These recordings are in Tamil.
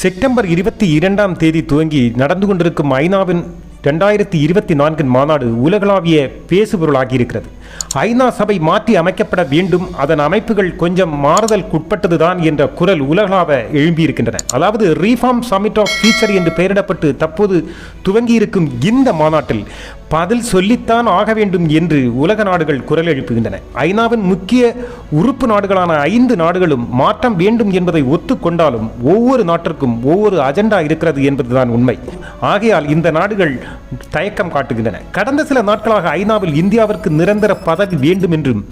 செப்டம்பர் இருபத்தி இரண்டாம் தேதி துவங்கி நடந்து கொண்டிருக்கும் ஐநாவின் ரெண்டாயிரத்தி இருபத்தி நான்கின் மாநாடு உலகளாவிய பேசுபொருளாகியிருக்கிறது. ஐநா சபை மாற்றி அமைக்கப்பட வேண்டும். அதன் அமைப்புகள் கொஞ்சம் மாறுதலுக்குட்பட்டதுதான் என்ற குரல் உலகளாவ எழும்பியிருக்கின்றன. அதாவது ரீஃபார்ம் சமிட் ஆஃப் ஃபியூச்சர் என்று பெயரிடப்பட்டு தற்போது துவங்கியிருக்கும் இந்த மாநாட்டில் பதில் சொல்லித்தான் ஆக வேண்டும் என்று உலக நாடுகள் குரல் எழுப்புகின்றன. ஐநாவின் முக்கிய உறுப்பு நாடுகளான ஐந்து நாடுகளும் மாற்றம் வேண்டும் என்பதை ஒத்துக்கொண்டாலும் ஒவ்வொரு நாட்டிற்கும் ஒவ்வொரு அஜெண்டா இருக்கிறது என்பதுதான் உண்மை. ஆகையால் இந்த நாடுகள் தயக்கம் காட்டுகின்றன. கடந்த சில நாட்களாக ஐநாவில் இந்தியாவிற்கு நிரந்தர பதவி வேண்டும் என்றும்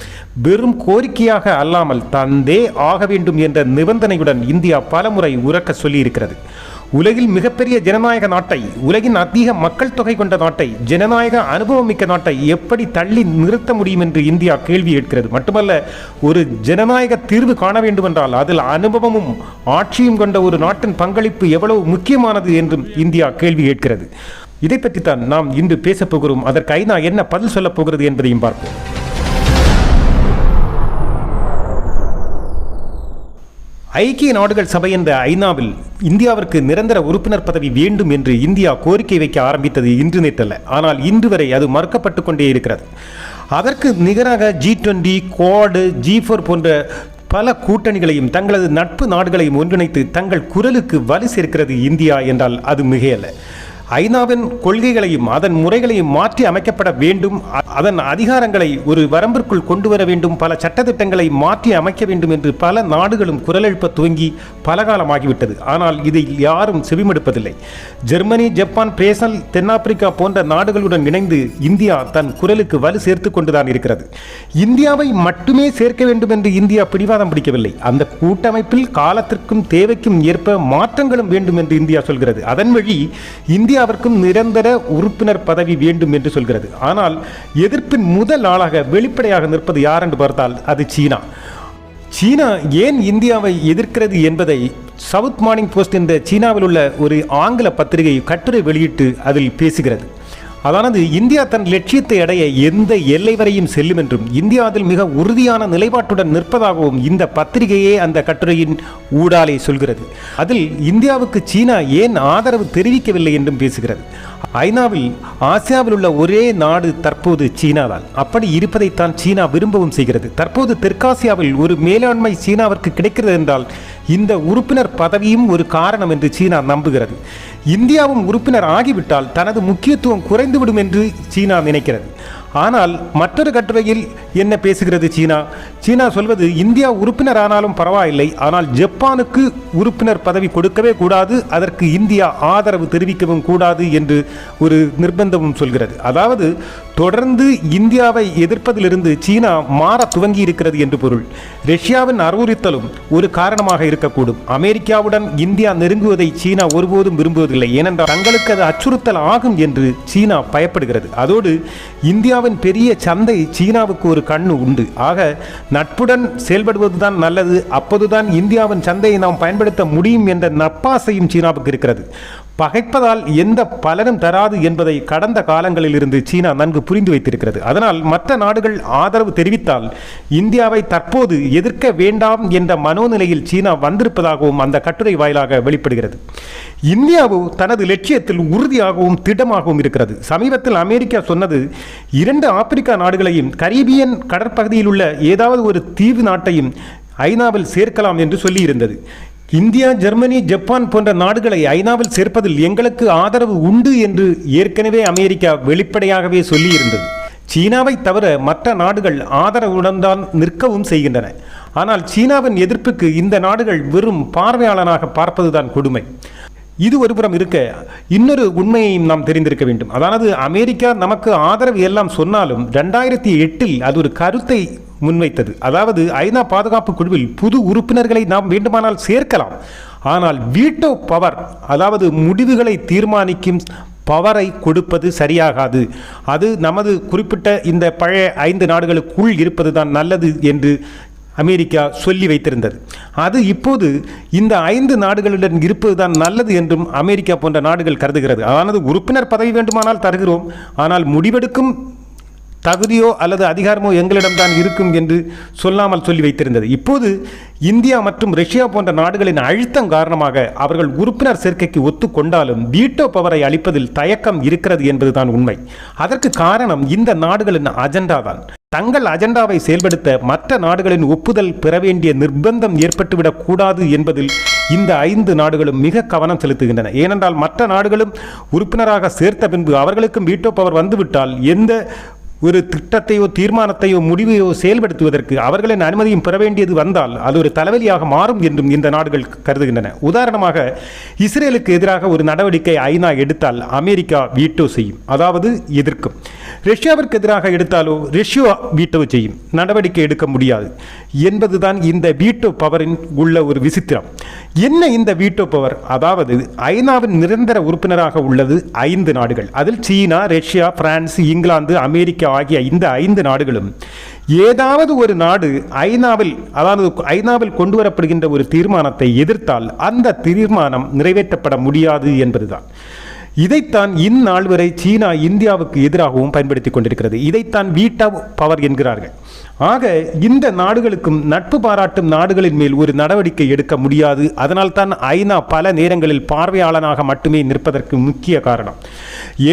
வெறும் கோரிக்கையாக அல்லாமல் தந்தே ஆக வேண்டும் என்ற நிபந்தனையுடன் இந்தியா பலமுறை உறக்க சொல்லியிருக்கிறது. உலகில் மிகப்பெரிய ஜனநாயக நாட்டை உலகின் அதிக மக்கள் தொகை கொண்ட நாட்டை ஜனநாயக அனுபவம் மிக்க நாட்டை எப்படி தள்ளி நிறுத்த முடியும் என்று இந்தியா கேள்வி கேட்கிறது மட்டுமல்ல ஒரு ஜனநாயக தீர்வு காண வேண்டுமென்றால் அதில் அனுபவமும் ஆட்சியும் கொண்ட ஒரு நாட்டின் பங்களிப்பு எவ்வளவு முக்கியமானது என்றும் இந்தியா கேள்வி கேட்கிறது. இதை பற்றித்தான் நாம் இன்று பேசப் போகிறோம் அதற்கு ஐநா என்ன பதில் சொல்லப் போகிறது என்பதையும் பார்ப்போம். ஐக்கிய நாடுகள் சபை என்ற ஐநாவில் இந்தியாவிற்கு நிரந்தர உறுப்பினர் பதவி வேண்டும் என்று இந்தியா கோரிக்கை வைக்க ஆரம்பித்தது இன்று நேற்றல்ல. ஆனால் இன்று வரை அது மறுக்கப்பட்டு கொண்டே இருக்கிறது. அதற்கு நிகராக G twenty Quad G four போன்ற பல கூட்டணிகளையும் தங்களது நட்பு நாடுகளையும் ஒன்றிணைத்து தங்கள் குரலுக்கு வலு சேர்க்கிறது இந்தியா என்றால் அது மிகையல்ல. ஐநாவின் கொள்கைகளையும் அதன் முறைகளையும் மாற்றி அமைக்கப்பட வேண்டும். அதன் அதிகாரங்களை ஒரு வரம்பிற்குள் கொண்டு வர வேண்டும். பல சட்டத்திட்டங்களை மாற்றி அமைக்க வேண்டும் என்று பல நாடுகளும் குரல் எழுப்ப துவங்கி பல காலமாகிவிட்டது ஆனால் இதை யாரும் செவிமடுப்பதில்லை. ஜெர்மனி ஜப்பான் பிரேசல் தென்னாப்பிரிக்கா போன்ற நாடுகளுடன் இணைந்து இந்தியா தன் குரலுக்கு வலு சேர்த்து கொண்டுதான் இருக்கிறது. இந்தியாவை மட்டுமே சேர்க்க வேண்டும் என்று இந்தியா பிடிவாதம் பிடிக்கவில்லை. அந்த கூட்டமைப்பில் காலத்திற்கும் தேவைக்கும் ஏற்ப மாற்றங்களும் வேண்டும் என்று இந்தியா சொல்கிறது. அதன் வழி இந்தியாவிற்கும் நிரந்தர உறுப்பினர் பதவி வேண்டும் என்று சொல்கிறது. ஆனால் எதிர்ப்பின் முதல் ஆளாக வெளிப்படையாக நிற்பது யார் என்று பார்த்தால் அது சீனா. சீனா ஏன் இந்தியாவை எதிர்க்கிறது என்பதை சவுத் மார்னிங் போஸ்ட் என்ற சீனாவில் உள்ள ஒரு ஆங்கில பத்திரிகை கட்டுரை வெளியிட்டு அதில் பேசுகிறது. அதானது இந்தியா தன் லட்சியத்தை அடைய எந்த எல்லை வரையும் செல்லும் என்றும் இந்தியா அதில் மிக உறுதியான நிலைப்பாட்டுடன் நிற்பதாகவும் இந்த பத்திரிகையே அந்த கட்டுரையின் ஊடாலே சொல்கிறது. அதில் இந்தியாவுக்கு சீனா ஏன் ஆதரவு தெரிவிக்கவில்லை என்றும் பேசுகிறது. ஐநாவில் ஆசியாவில் உள்ள ஒரே நாடு தற்போது சீனாதான். அப்படி இருப்பதைத்தான் சீனா விரும்பவும் செய்கிறது. தற்போது தெற்காசியாவில் ஒரு மேலாண்மை சீனாவிற்கு கிடைக்கிறது என்றால் இந்த உறுப்பினர் பதவியும் ஒரு காரணம் என்று சீனா நம்புகிறது. இந்தியாவும் உறுப்பினர் ஆகிவிட்டால் தனது முக்கியத்துவம் குறை மறைந்துவிடும் என்று சீனா நினைக்கிறது. ஆனால் மற்றொரு கட்டுரையில் என்ன பேசுகிறது சீனா? சீனா சொல்வது இந்தியா உறுப்பினர் ஆனாலும் பரவாயில்லை ஆனால் ஜப்பானுக்கு உறுப்பினர் பதவி கொடுக்கவே கூடாது அதற்கு இந்தியா ஆதரவு தெரிவிக்கவும் கூடாது என்று ஒரு நிர்பந்தமும் சொல்கிறது. அதாவது தொடர்ந்து இந்தியாவை எதிர்ப்பதிலிருந்து சீனா மாற துவங்கி இருக்கிறது என்று பொருள். ரஷ்யாவின் அறிவுறுத்தலும் ஒரு காரணமாக இருக்கக்கூடும். அமெரிக்காவுடன் இந்தியா நெருங்குவதை சீனா ஒருபோதும் விரும்புவதில்லை. ஏனென்றால் தங்களுக்கு அது அச்சுறுத்தல் ஆகும் என்று சீனா பயப்படுகிறது. அதோடு இந்தியாவின் பெரிய சந்தை சீனாவுக்கு ஒரு கண்ணு உண்டு. ஆக நட்புடன் செயல்படுவதுதான் நல்லது. அப்போதுதான் இந்தியாவின் சந்தையை நாம் பயன்படுத்த முடியும் என்ற நப்பாசையும் சீனாவுக்கு இருக்கிறது. பகைப்பதால் எந்த பலனும் தராது என்பதை கடந்த காலங்களில் இருந்து சீனா நன்கு புரிந்து வைத்திருக்கிறது. அதனால் மற்ற நாடுகள் ஆதரவு தெரிவித்தால் இந்தியாவை தற்போது எதிர்க்க வேண்டாம் என்ற மனோநிலையில் சீனா வந்திருப்பதாகவும் அந்த கட்டுரை வாயிலாக வெளிப்படுகிறது. இந்தியாவோ தனது லட்சியத்தில் உறுதியாகவும் திடமாகவும் இருக்கிறது. சமீபத்தில் அமெரிக்கா சொன்னது இரண்டு ஆப்பிரிக்கா நாடுகளையும் கரீபியன் கடற்பகுதியில் உள்ள ஏதாவது ஒரு தீவு நாட்டையும் ஐநாவில் சேர்க்கலாம் என்று சொல்லியிருந்தது. இந்தியா ஜெர்மனி ஜப்பான் போன்ற நாடுகளை ஐநாவில் சேர்ப்பதில் எங்களுக்கு ஆதரவு உண்டு என்று ஏற்கனவே அமெரிக்கா வெளிப்படையாகவே சொல்லியிருந்தது. சீனாவை தவிர மற்ற நாடுகள் ஆதரவுடன் தான் நிற்கவும் செய்கின்றன. ஆனால் சீனாவின் எதிர்ப்புக்கு இந்த நாடுகள் வெறும் பார்வையாளனாக பார்ப்பதுதான் கொடுமை. இது ஒருபுறம் இருக்க இன்னொரு உண்மையையும் நாம் தெரிந்திருக்க வேண்டும். அதாவது அமெரிக்கா நமக்கு ஆதரவு எல்லாம் சொன்னாலும் ரெண்டாயிரத்தி எட்டில் அது ஒரு கருத்தை முன்வைத்தது. அதாவது ஐநா பாதுகாப்பு குழுவில் புது உறுப்பினர்களை நாம் வேண்டுமானால் சேர்க்கலாம். ஆனால் வீட்டோ பவர் அதாவது முடிவுகளை தீர்மானிக்கும் பவரை கொடுப்பது சரியாகாது. அது நமது குறிப்பிட்ட இந்த பழைய ஐந்து நாடுகளுக்குள் இருப்பதுதான் நல்லது என்று அமெரிக்கா சொல்லி வைத்திருந்தது. அது இப்போது இந்த ஐந்து நாடுகளுடன் இருப்பதுதான் நல்லது என்றும் அமெரிக்கா போன்ற நாடுகள் கருதுகிறது. ஆனது உறுப்பினர் பதவி வேண்டுமானால் தருகிறோம். ஆனால் முடிவெடுக்கும் தகுதியோ அல்லது அதிகாரமோ எங்களிடம்தான் இருக்கும் என்று சொல்லாமல் சொல்லி வைத்திருந்தது. இப்போது இந்தியா மற்றும் ரஷ்யா போன்ற நாடுகளின் அழுத்தம் காரணமாக அவர்கள் உறுப்பினர் சேர்க்கைக்கு ஒத்துக்கொண்டாலும் வீட்டோ பவரை அளிப்பதில் தயக்கம் இருக்கிறது என்பதுதான் உண்மை. அதற்கு காரணம் இந்த நாடுகளின் அஜெண்டா தான் தங்கள் அஜெண்டாவை செயல்படுத்த மற்ற நாடுகளின் ஒப்புதல் பெற வேண்டிய நிர்பந்தம் ஏற்பட்டுவிடக் கூடாது என்பதில் இந்த ஐந்து நாடுகளும் மிக கவனம் செலுத்துகின்றன. ஏனென்றால் மற்ற நாடுகளும் உறுப்பினராக சேர்த்த பின்பு அவர்களுக்கும் வீட்டோ பவர் வந்துவிட்டால் எந்த ஒரு திட்டத்தையோ தீர்மானத்தையோ முடிவையோ செயல்படுத்துவதற்கு அவர்களின் அனுமதியும் பெற வேண்டியது வந்தால் அது ஒரு தலைவலியாக மாறும் என்றும் இந்த நாடுகள் கருதுகின்றன. உதாரணமாக இஸ்ரேலுக்கு எதிராக ஒரு நடவடிக்கை ஐநா எடுத்தால் அமெரிக்கா வீட்டோ செய்யும். அதாவது எதிர்க்கும். ரஷ்யாவிற்கு எதிராக எடுத்தாலோ ரஷ்யா வீட்டோ செய்யும். நடவடிக்கை எடுக்க முடியாது. என்பதுதான் இந்த வீட்டோ பவரின் உள்ள ஒரு விசித்திரம். என்ன இந்த வீட்டோ பவர்? அதாவது ஐநாவின் நிரந்தர உறுப்பினராக உள்ளது ஐந்து நாடுகள். அதில் சீனா ரஷ்யா பிரான்ஸ் இங்கிலாந்து அமெரிக்கா ஆகிய இந்த ஐந்து நாடுகளும் ஏதாவது ஒரு நாடு ஐநாவில் அதாவது ஐநாவில் கொண்டு வரப்படுகின்ற ஒரு தீர்மானத்தை எதிர்த்தால் அந்த தீர்மானம் நிறைவேற்றப்பட முடியாது என்பதுதான். இதைத்தான் இந்நாள் வரை சீனா இந்தியாவுக்கு எதிராகவும் பயன்படுத்தி கொண்டிருக்கிறது. இதைத்தான் வீட்டா பவர் என்கிறார்கள். ஆக இந்த நாடுகளுக்கும் நட்பு பாராட்டும் நாடுகளின் மேல் ஒரு நடவடிக்கை எடுக்க முடியாது. அதனால் தான் ஐநா பல நேரங்களில் பார்வையாளனாக மட்டுமே நிற்பதற்கு முக்கிய காரணம்.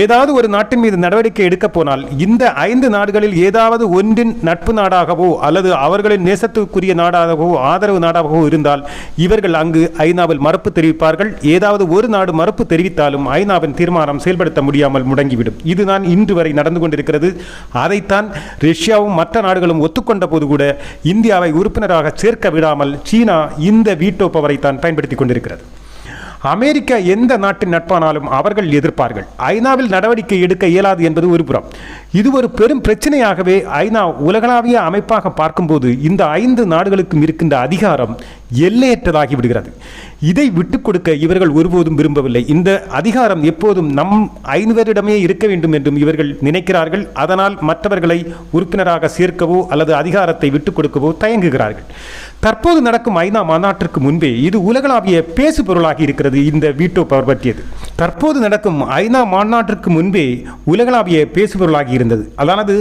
ஏதாவது ஒரு நாட்டின் மீது நடவடிக்கை எடுக்க போனால் இந்த ஐந்து நாடுகளில் ஏதாவது ஒன்றின் நட்பு நாடாகவோ அல்லது அவர்களின் நேசத்துக்குரிய நாடாகவோ ஆதரவு நாடாகவோ இருந்தால் இவர்கள் அங்கு ஐநாவில் மறுப்பு தெரிவிப்பார்கள். ஏதாவது ஒரு நாடு மறுப்பு தெரிவித்தாலும் ஐநாவின் தீர்மானம் செயல்படுத்த முடியாமல் முடங்கிவிடும். இதுதான் இன்று வரை நடந்து கொண்டிருக்கிறது. அதைத்தான் ரஷ்யாவும் மற்ற நாடுகளும் ஒத்து ஒத்துக்கொண்ட போது கூட இந்தியாவை உறுப்பினராக சேர்க்க விடாமல் சீனா இந்த வீட்டோ பவரை தான் பயன்படுத்தி கொண்டிருக்கிறது. அமெரிக்கா எந்த நாட்டின் நட்பானாலும் அவர்கள் எதிர்ப்பார்கள். ஐநாவில் நடவடிக்கை எடுக்க இயலாது என்பது ஒரு புறம் இது ஒரு பெரும் பிரச்சனையாகவே ஐநா உலகளாவிய அமைப்பாக பார்க்கும்போது இந்த ஐந்து நாடுகளுக்கும் இருக்கின்ற அதிகாரம் எல்லையற்றதாகி விடுகிறது. இதை விட்டுக் கொடுக்க இவர்கள் ஒருபோதும் விரும்பவில்லை. இந்த அதிகாரம் எப்போதும் நம் ஐநூவரிடமே இருக்க வேண்டும் என்றும் இவர்கள் நினைக்கிறார்கள். அதனால் மற்றவர்களை உறுப்பினராக சேர்க்கவோ அல்லது அதிகாரத்தை விட்டுக் கொடுக்கவோ தயங்குகிறார்கள். தற்போது நடக்கும் ஐநா மாநாட்டிற்கு முன்பே இது உலகளாவிய பேசு பொருளாகி இருக்கிறது. இந்த வீட்டோ பவர் பற்றியது தற்போது நடக்கும் ஐநா மாநாட்டிற்கு முன்பே உலகளாவிய பேசு பொருளாகி இருந்தது. அதானது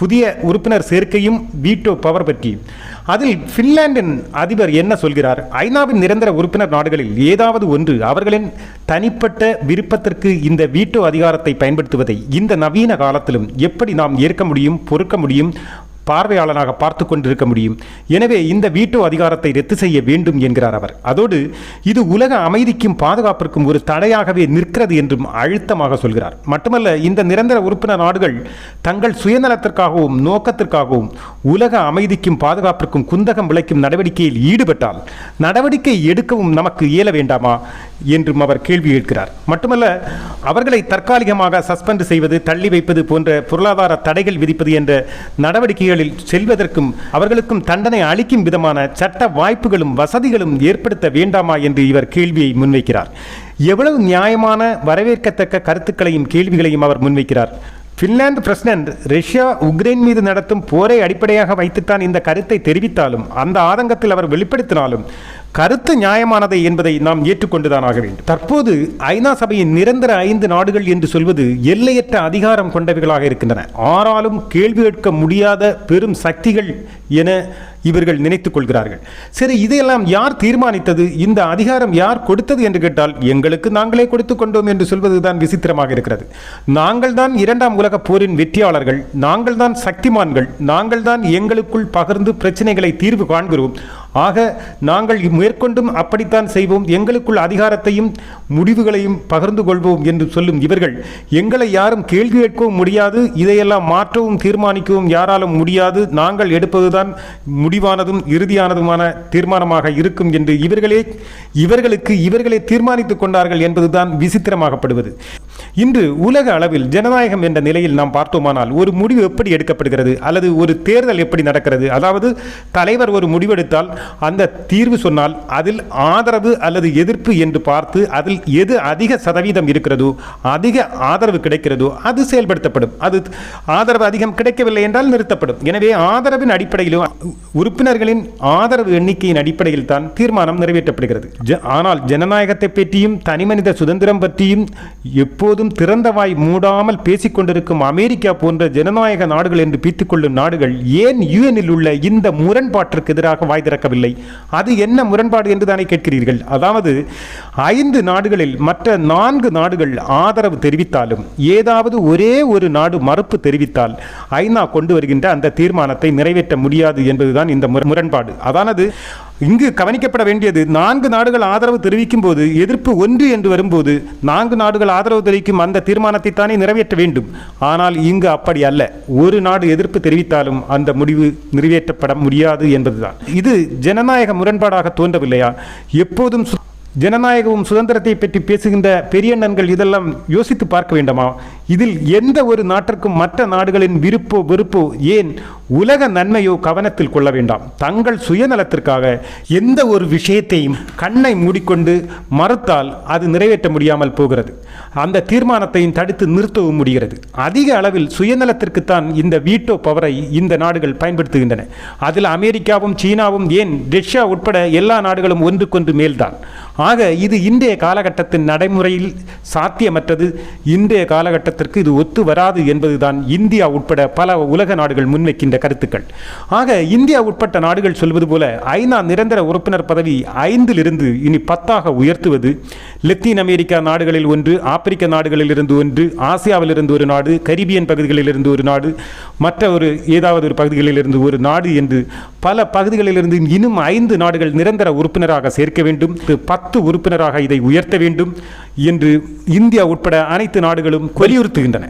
புதிய உறுப்பினர் சேர்க்கையும் வீட்டோ பவர் பற்றி அதில் பின்லாந்தின் அதிபர் என்ன சொல்கிறார்? ஐநாவின் நிரந்தர உறுப்பினர் நாடுகளில் ஏதாவது ஒன்று அவர்களின் தனிப்பட்ட விருப்பத்திற்கு இந்த வீட்டோ அதிகாரத்தை பயன்படுத்துவதை இந்த நவீன காலத்திலும் எப்படி நாம் ஏற்க முடியும் பொறுக்க முடியும்? பார்வையாளனாக பார்த்து கொண்டிருக்க முடியும். எனவே இந்த வீட்டோ அதிகாரத்தை ரத்து செய்ய வேண்டும் என்கிறார் அவர். அதோடு இது உலக அமைதிக்கும் பாதுகாப்பிற்கும் ஒரு தடையாகவே நிற்கிறது என்றும் அழுத்தமாக சொல்கிறார். மட்டுமல்ல இந்த நிரந்தர உறுப்பினர் நாடுகள் தங்கள் சுயநலத்திற்காகவும் நோக்கத்திற்காகவும் உலக அமைதிக்கும் பாதுகாப்பிற்கும் குந்தகம் விளைக்கும் நடவடிக்கையில் ஈடுபட்டால் நடவடிக்கை எடுக்கவும் நமக்கு இயல வேண்டாமா என்றும் அவர் கேள்வி கேட்கிறார் மட்டுமல்ல அவர்களை தற்காலிகமாக சஸ்பெண்ட் செய்வது தள்ளி வைப்பது போன்ற பொருளாதார தடைகள் விதிப்பது என்ற நடவடிக்கைகளில் செல்வதற்கும் அவர்களுக்கும் தண்டனை அளிக்கும் விதமான சட்ட வாய்ப்புகளும் வசதிகளும் ஏற்படுத்த வேண்டாமா என்று இவர் கேள்வியை முன்வைக்கிறார். எவ்வளவு நியாயமான வரவேற்கத்தக்க கருத்துக்களையும் கேள்விகளையும் அவர் முன்வைக்கிறார். பின்லாந்து பிரசிடென்ட் ரஷ்யா உக்ரைன் மீது நடத்தும் போரை அடிப்படையாக வைத்துத்தான் இந்த கருத்தை தெரிவித்தாலும் அந்த ஆதங்கத்தில் அவர் வெளிப்படுத்தினாலும் கருத்து நியாயமானதை என்பதை நாம் ஏற்றுக்கொண்டுதான் ஆக வேண்டும். தற்போது ஐநா சபையின் நிரந்தர ஐந்து நாடுகள் என்று சொல்வது எல்லையற்ற அதிகாரம் கொண்டவைகளாக இருக்கின்றன. ஆறாலும் கேள்வி கேட்க முடியாத பெரும் சக்திகள் என இவர்கள் நினைத்துக் கொள்கிறார்கள். சரி இதையெல்லாம் யார் தீர்மானித்தது? இந்த அதிகாரம் யார் கொடுத்தது என்று கேட்டால் எங்களுக்கு நாங்களே கொடுத்துக் கொண்டோம் என்று சொல்வதுதான் விசித்திரமாக இருக்கிறது. நாங்கள் தான் இரண்டாம் உலக போரின் வெற்றியாளர்கள் நாங்கள் தான் சக்திமான்கள் நாங்கள் தான் எங்களுக்குள் பகிர்ந்து பிரச்சனைகளை தீர்வு காண்கிறோம். ஆக நாங்கள் மேற்கொண்டும் அப்படித்தான் செய்வோம். எங்களுக்குள் அதிகாரத்தையும் முடிவுகளையும் பகிர்ந்து கொள்வோம் என்று சொல்லும் இவர்கள் எங்களை யாரும் கேள்வி கேட்கவும் முடியாது இதையெல்லாம் மாற்றவும் தீர்மானிக்கவும் யாராலும் முடியாது. நாங்கள் எடுப்பதுதான் முடிவானதும் இறுதியானதுமான தீர்மானமாக இருக்கும் என்று இவர்களே இவர்களுக்கு இவர்களை தீர்மானித்துக் கொண்டார்கள் என்பதுதான் விசித்திரமாகப்படுவது. இன்று உலக அளவில் ஜனநாயகம் என்ற நிலையில் நாம் பார்த்தோமானால் ஒரு முடிவு எப்படி எடுக்கப்படுகிறது? அல்லது ஒரு தேர்தல் எப்படி நடக்கிறது? அதாவது தலைவர் ஒரு முடிவெடுத்தால் அந்த தீர்வு சொன்னால் அதில் ஆதரவு அல்லது எதிர்ப்பு என்று பார்த்து அதில் எது அதிக சதவீதம் இருக்கிறதோ அதிக ஆதரவு கிடைக்கிறதோ அது செயல்படுத்தப்படும். அது ஆதரவு அதிகம் கிடைக்கவில்லை என்றால் நிறுத்தப்படும். எனவே ஆதரவின் அடிப்படையிலும் உறுப்பினர்களின் ஆதரவு எண்ணிக்கையின் அடிப்படையில் தான் தீர்மானம் நிறைவேற்றப்படுகிறது. ஜ- ஆனால் ஜனநாயகத்தை பற்றியும் தனிமனித சுதந்திரம் பற்றியும் எப்போதும் எப்போதும் திறந்தவாய் மூடாமல் பேசிக்கொண்டிருக்கும் அமெரிக்கா போன்ற ஜனநாயக நாடுகள் என்று பீத்துக்கொள்ளும் நாடுகள் ஏன் யுஎனில் உள்ள இந்த முரண்பாட்டிற்கு எதிராக வாய் திறக்கவில்லை? அது என்ன முரண்பாடு என்று தானே கேட்கிறீர்கள்? அதாவது ஐந்து நாடுகளில் மற்ற நான்கு நாடுகள் ஆதரவு தெரிவித்தாலும் ஏதாவது ஒரே ஒரு நாடு மறுப்பு தெரிவித்தால் ஐநா கொண்டு வருகின்ற அந்த தீர்மானத்தை நிறைவேற்ற முடியாது என்பதுதான் இந்த முரண்பாடு. அதானது இங்கு கவனிக்கப்பட வேண்டியது நான்கு நாடுகள் ஆதரவு தெரிவிக்கும் போது எதிர்ப்பு ஒன்று என்று வரும்போது நான்கு நாடுகள் ஆதரவு தெரிவிக்கும் அந்த தீர்மானத்தை தானே நிறைவேற்ற வேண்டும். ஆனால் இங்கு அப்படி அல்ல. ஒரு நாடு எதிர்ப்பு தெரிவித்தாலும் அந்த முடிவு நிறைவேற்றப்பட முடியாது என்பதுதான். இது ஜனநாயக முரண்பாடாக தோன்றவில்லையா? எப்போதும் சு- ஜனநாயகமும் சுதந்திரத்தை பற்றி பேசுகின்ற பெரியண்ணன்கள் இதெல்லாம் யோசித்து பார்க்க வேண்டுமா? இதில் எந்த ஒரு நாட்டிற்கும் மற்ற நாடுகளின் விருப்போ வெறுப்போ ஏன் உலக நன்மையோ கவனத்தில் கொள்ள வேண்டாம். தங்கள் சுயநலத்திற்காக எந்த ஒரு விஷயத்தையும் கண்ணை மூடிக்கொண்டு மறுத்தால் அது நிறைவேற்ற முடியாமல் போகிறது. அந்த தீர்மானத்தையும் தடுத்து நிறுத்தவும் முடிகிறது. அதிக அளவில் சுயநலத்திற்குத்தான் இந்த வீட்டோ பவரை இந்த நாடுகள் பயன்படுத்துகின்றன. அதில் அமெரிக்காவும் சீனாவும் ஏன் ரஷ்யா உட்பட எல்லா நாடுகளும் ஒன்றுக்கொன்று மேல்தான். ஆக இது இன்றைய காலகட்டத்தின் நடைமுறையில் சாத்தியமற்றது. இன்றைய காலகட்டத்திற்கு இது ஒத்து வராது என்பதுதான் இந்தியா உட்பட பல உலக நாடுகள் முன்வைக்கின்ற கருத்துக்கள். ஆக இந்தியா உட்பட்ட நாடுகள் சொல்வது போல ஐநா நிரந்தர உறுப்பினர் பதவி ஐந்திலிருந்து இனி பத்தாக உயர்த்துவது லத்தீன் அமெரிக்கா நாடுகளில் ஒன்று ஆப்பிரிக்க நாடுகளில் இருந்து ஒன்று ஆசியாவிலிருந்து ஒரு நாடு கரிபியன் பகுதிகளில் இருந்து ஒரு நாடு மற்ற ஒரு ஏதாவது ஒரு பகுதிகளில் இருந்து ஒரு நாடு என்று பல பகுதிகளிலிருந்து இன்னும் ஐந்து நாடுகள் நிரந்தர உறுப்பினராக சேர்க்க வேண்டும். பத்து உறுப்பினராக இதை உயர்த்த வேண்டும். என்று இந்தியா உட்பட அனைத்து நாடுகளும் வலியுறுத்துகின்றன.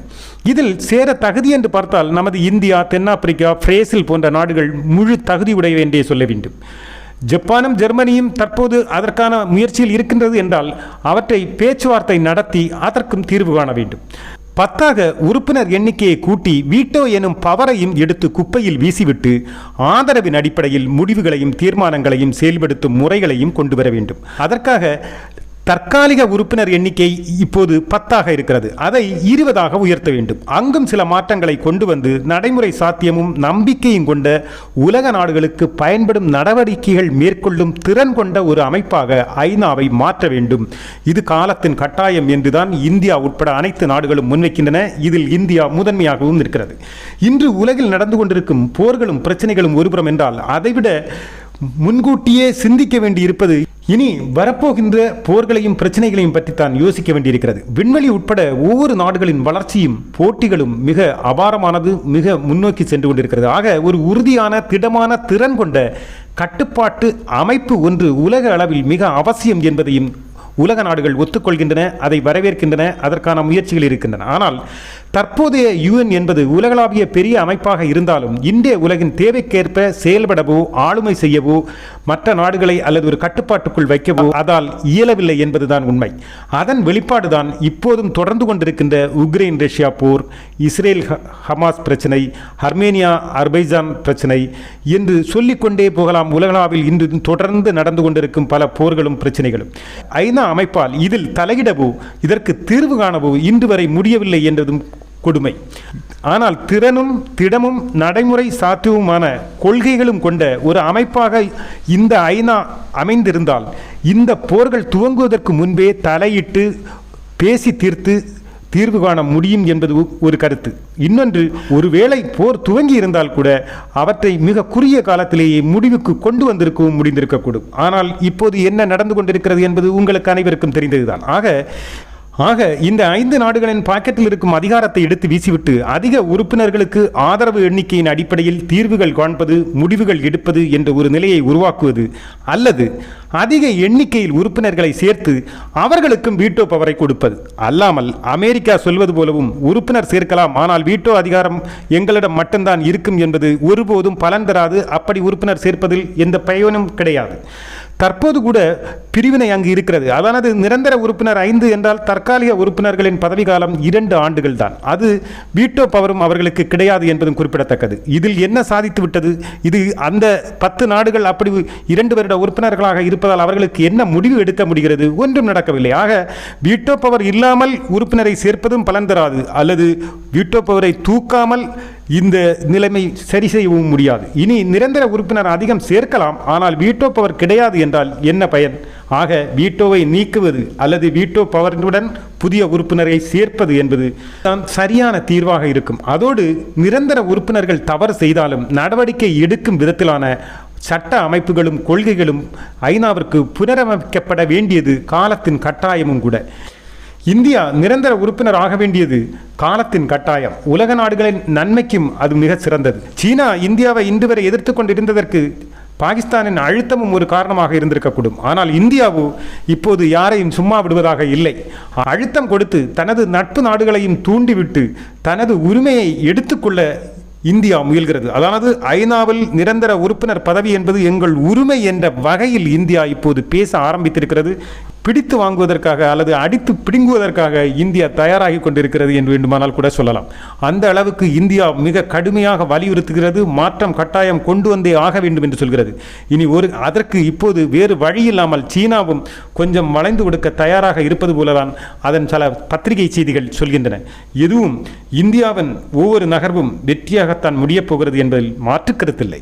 இதில் சேர தகுதி என்று பார்த்தால் நமது இந்தியா தென்னாப்பிரிக்கா பிரேசில் போன்ற நாடுகள் முழு தகுதியுடைய என்றே சொல்ல வேண்டும். ஜப்பானும் ஜெர்மனியும் தற்போது அதற்கான முயற்சியில் இருக்கின்றது என்றால் அவற்றை பேச்சுவார்த்தை நடத்தி அதற்கும் தீர்வு காண வேண்டும். பத்தாக உறுப்பினர் எண்ணிக்கையை கூட்டி வீட்டோ எனும் பவரையும் எடுத்து குப்பையில் வீசிவிட்டு ஆதரவின் அடிப்படையில் முடிவுகளையும் தீர்மானங்களையும் செயல்படுத்தும் முறைகளையும் கொண்டு வர வேண்டும். அதற்காக தற்காலிக உறுப்பினர் எண்ணிக்கை இப்போது பத்தாக இருக்கிறது. அதை இருபதாக உயர்த்த வேண்டும். அங்கும் சில மாற்றங்களை கொண்டு வந்து நடைமுறை சாத்தியமும் நம்பிக்கையும் கொண்ட உலக நாடுகளுக்கு பயன்படும் நடவடிக்கைகள் மேற்கொள்ளும் திறன் கொண்ட ஒரு அமைப்பாக ஐநாவை மாற்ற வேண்டும். இது காலத்தின் கட்டாயம் என்றுதான் இந்தியா உட்பட அனைத்து நாடுகளும் முன்வைக்கின்றன. இதில் இந்தியா முதன்மையாகவும் இருக்கிறது இன்று உலகில் நடந்து கொண்டிருக்கும் போர்களும் பிரச்சனைகளும் ஒருபுறம் என்றால் அதைவிட முன்கூட்டியே சிந்திக்க வேண்டி இருப்பது இனி வரப்போகின்ற போர்களையும் பிரச்சனைகளையும் பற்றித்தான் யோசிக்க வேண்டியிருக்கிறது. விண்வெளி உட்பட ஒவ்வொரு நாடுகளின் வளர்ச்சியும் போட்டிகளும் மிக அபாரமானது மிக முன்னோக்கி சென்று கொண்டிருக்கிறது. ஆக ஒரு உறுதியான திடமான திறன் கொண்ட கட்டுப்பாட்டு அமைப்பு ஒன்று உலக அளவில் மிக அவசியம் என்பதையும் உலக நாடுகள் ஒத்துக்கொள்கின்றன அதை வரவேற்கின்றன அதற்கான முயற்சிகள் இருக்கின்றன. ஆனால் தற்போதைய யுஎன் என்பது உலகளாவிய பெரிய அமைப்பாக இருந்தாலும் இந்திய உலகின் தேவைக்கேற்ப செயல்படவோ ஆளுமை செய்யவோ மற்ற நாடுகளை அல்லது ஒரு கட்டுப்பாட்டுக்குள் வைக்கவோ அதால் இயலவில்லை என்பதுதான் உண்மை. அதன் வெளிப்பாடுதான் இப்போதும் தொடர்ந்து கொண்டிருக்கின்ற உக்ரைன் ரஷ்யா போர் இஸ்ரேல் ஹ- ஹமாஸ் பிரச்சனை அர்மேனியா அர்பைஜான் பிரச்சனை என்று சொல்லிக்கொண்டே போகலாம் உலகளாவில் இன்று தொடர்ந்து நடந்து கொண்டிருக்கும் பல போர்களும் பிரச்சனைகளும். ஐநா அமைப்பால் இதில் தலையிடவோ இதற்கு தீர்வு காணவோ இன்று வரை முடியவில்லை என்றதும் கொடுமை. ஆனால் திறனும் திடமும் நடைமுறை சாற்றுவுமான கொள்கைகளும் கொண்ட ஒரு அமைப்பாக இந்த ஐநா அமைந்திருந்தால் இந்த போர்கள் துவங்குவதற்கு முன்பே தலையிட்டு பேசி தீர்த்து தீர்வு காண முடியும் என்பது ஒரு கருத்து. இன்னொன்று ஒருவேளை போர் துவங்கி இருந்தால் கூட அவற்றை மிக குறுகிய காலத்திலேயே முடிவுக்கு கொண்டு வந்திருக்கவும் முடிந்திருக்கக்கூடும். ஆனால் இப்போது என்ன நடந்து கொண்டிருக்கிறது என்பது உங்களுக்கு அனைவருக்கும் தெரிந்ததுதான். ஆக ஆக இந்த ஐந்து நாடுகளின் பாக்கெட்டில் இருக்கும் அதிகாரத்தை எடுத்து வீசிவிட்டு அதிக உறுப்பினர்களுக்கு ஆதரவு எண்ணிக்கையின் அடிப்படையில் தீர்வுகள் காண்பது முடிவுகள் எடுப்பது என்ற ஒரு நிலையை உருவாக்குவது அல்லது அதிக எண்ணிக்கையில் உறுப்பினர்களை சேர்த்து அவர்களுக்கும் வீட்டோ பவரை கொடுப்பது. அல்லாமல் அமெரிக்கா சொல்வது போலவும் உறுப்பினர் சேர்க்கலாம் ஆனால் வீட்டோ அதிகாரம் எங்களிடம் மட்டும்தான் இருக்கும் என்பது ஒருபோதும் பலன் தராது. அப்படி உறுப்பினர் சேர்ப்பதில் எந்த பயனும் கிடையாது. தற்போது கூட பிரிவினை அங்கு இருக்கிறது. அதானது நிரந்தர உறுப்பினர் ஐந்து என்றால் தற்காலிக உறுப்பினர்களின் பதவிக்காலம் இரண்டு ஆண்டுகள் தான். அது வீட்டோ பவரும் அவர்களுக்கு கிடையாது என்பதும் குறிப்பிடத்தக்கது. இதில் என்ன சாதித்து விட்டது? இது அந்த பத்து நாடுகள் அப்படி இரண்டு வருட உறுப்பினர்களாக இருப்பதால் அவர்களுக்கு என்ன முடிவு எடுக்க முடிகிறது? ஒன்றும் நடக்கவில்லை. ஆக வீட்டோ பவர் இல்லாமல் உறுப்பினரை சேர்ப்பதும் பலன் தராது. அல்லது வீட்டோ பவரை தூக்காமல் இந்த நிலைமை சரி செய்யவும் முடியாது. இனி நிரந்தர உறுப்பினர் அதிகம் சேர்க்கலாம். ஆனால் வீட்டோ பவர் கிடையாது என்றால் என்ன பயன்? ஆக வீட்டோவை நீக்குவது அல்லது வீட்டோ பவருடன் புதிய உறுப்பினரை சேர்ப்பது என்பது தான் சரியான தீர்வாக இருக்கும். அதோடு நிரந்தர உறுப்பினர்கள் தவறு செய்தாலும் நடவடிக்கை எடுக்கும் விதத்திலான சட்ட அமைப்புகளும் கொள்கைகளும் ஐநாவிற்கு புனரமைக்கப்பட வேண்டியது காலத்தின் கட்டாயமும் கூட. இந்தியா நிரந்தர உறுப்பினர் ஆக வேண்டியது காலத்தின் கட்டாயம். உலக நாடுகளின் நன்மைக்கும் அது மிக சிறந்தது. சீனா இந்தியாவை இன்று வரை எதிர்த்து கொண்டிருந்ததற்கு பாகிஸ்தானின் அழுத்தமும் ஒரு காரணமாக இருந்திருக்கக்கூடும். ஆனால் இந்தியாவோ இப்போது யாரையும் சும்மா விடுவதாக இல்லை. அழுத்தம் கொடுத்து தனது நட்பு நாடுகளையும் தூண்டிவிட்டு தனது உரிமையை எடுத்துக்கொள்ள இந்தியா முயல்கிறது. அதாவது ஐநாவில் நிரந்தர உறுப்பினர் பதவி என்பது எங்கள் உரிமை என்ற வகையில் இந்தியா இப்போது பேச ஆரம்பித்திருக்கிறது. பிடித்து வாங்குவதற்காக அல்லது அடித்து பிடுங்குவதற்காக இந்தியா தயாராகி கொண்டிருக்கிறது என்று வேண்டுமானால் கூட சொல்லலாம். அந்த அளவுக்கு இந்தியா மிக கடுமையாக வலியுறுத்துகிறது மாற்றம் கட்டாயம் கொண்டு வந்தே ஆக வேண்டும் என்று சொல்கிறது. இனி ஒரு அதற்கு இப்போது வேறு வழி இல்லாமல் சீனாவும் கொஞ்சம் வளைந்து கொடுக்க தயாராக இருப்பது போலதான் அதன் சில பத்திரிகை செய்திகள் சொல்கின்றன. எதுவும் இந்தியாவின் ஒவ்வொரு நகர்வும் வெற்றியாகத்தான் முடியப் போகிறது என்பதில் மாற்றுக்கருத்தில்லை